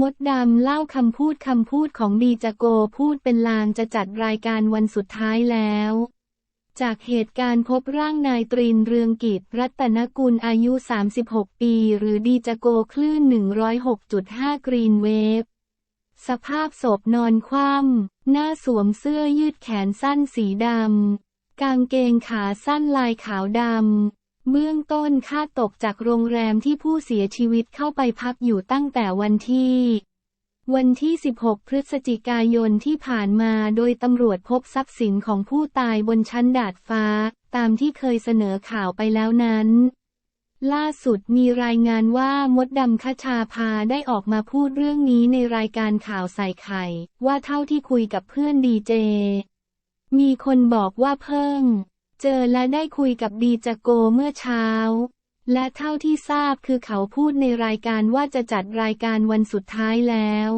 มดดำเล่าคำพูดคำพูดของดีจโกพูดเป็นลางจะจัดรายการวันสุดท้ายแล้ว จากเหตุการณ์พบร่างนายตรินเรืองกิจรัตนกุลอายุ 36 ปี หรือดีจโกคลื่น 106.5 กรีนเวฟ สภาพศพนอนคว่ำหน้าสวมเสื้อยืดแขนสั้นสีดำ กางเกงขาสั้นลายขาวดำ เบื้องต้นค่าตกจากโรงแรมที่ผู้เสียชีวิตเข้าไปพักอยู่ตั้งแต่วันที่ วันที่ 16 พฤศจิกายนที่ผ่านมาโดยตำรวจพบทรัพย์สินของผู้ตายบนชั้นดาดฟ้า ตามที่เคยเสนอข่าวไปแล้วนั้น ล่าสุดมีรายงานว่ามดดำคชาพาได้ออกมาพูดเรื่องนี้ในรายการข่าวใส่ไข่ ว่าเท่าที่คุยกับเพื่อนดีเจ มีคนบอกว่าเพิ่ง เจอและได้คุยกับดีจโกเมื่อเช้า และเท่าที่ทราบคือเขาพูดในรายการว่าจะจัดรายการวันสุดท้ายแล้ว